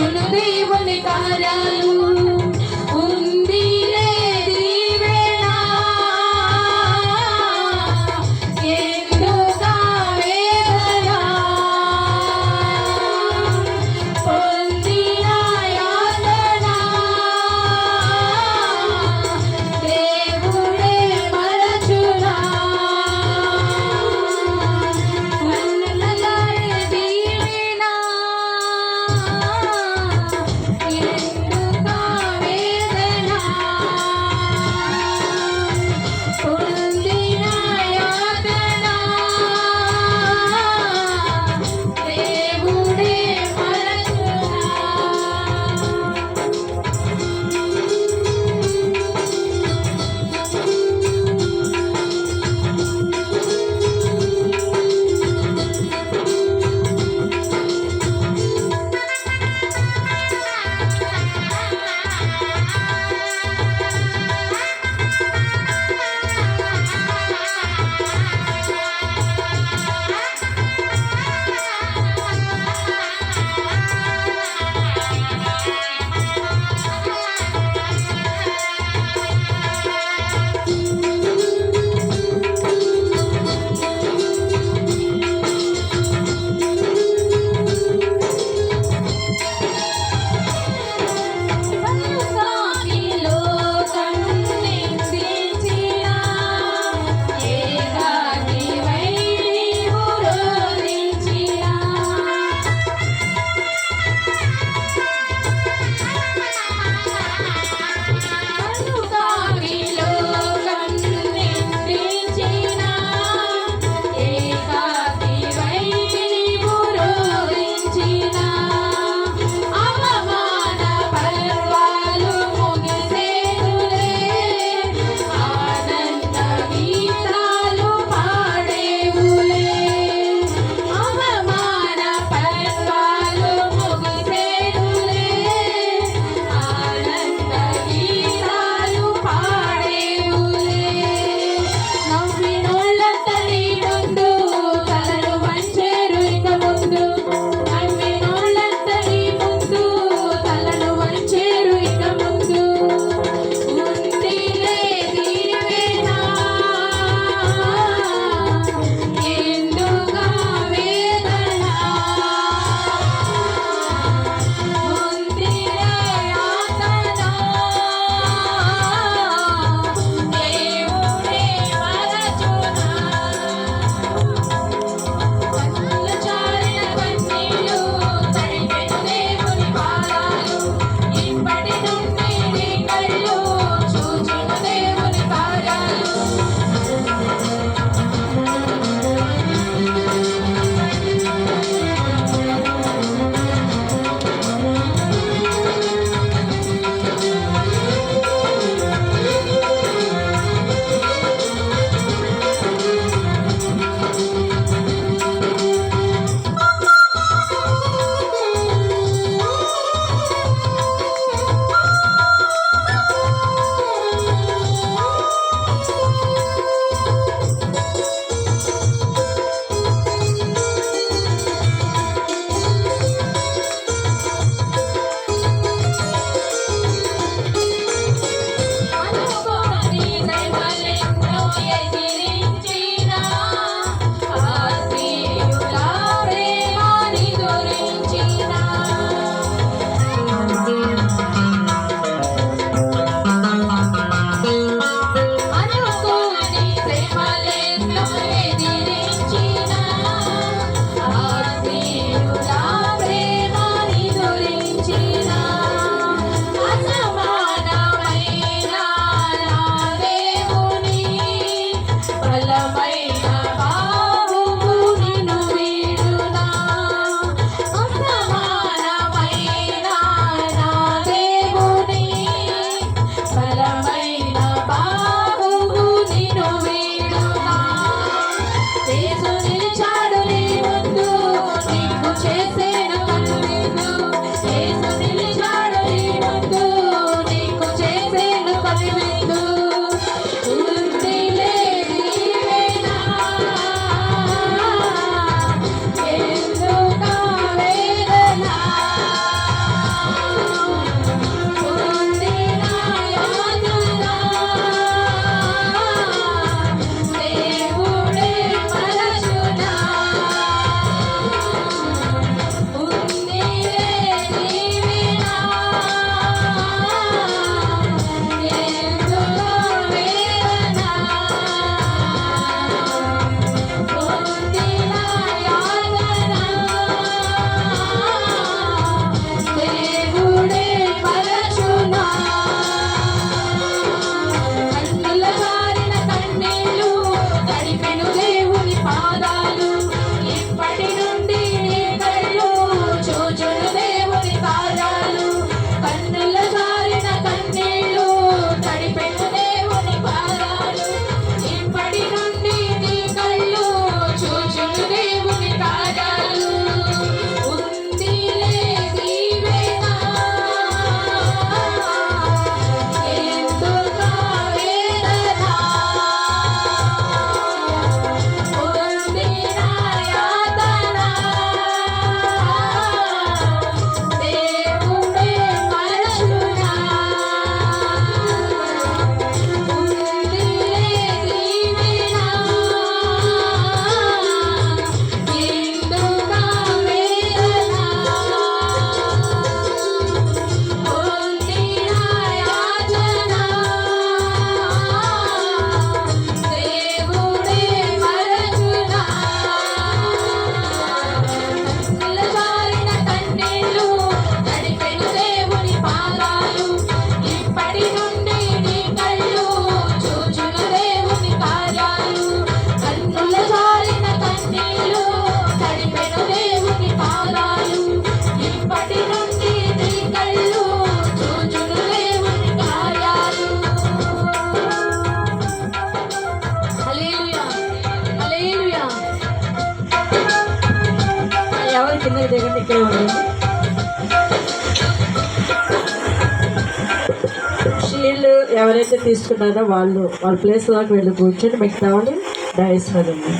You. de కిందకి దిగండి ఇక్కడే ఎవరైతే తీసుకున్నారో వాళ్ళు వాళ్ళ ప్లేస్ దాకా వెళ్ళి కూర్చొని మిగతా వాళ్ళు డైస్ మీద ఉంది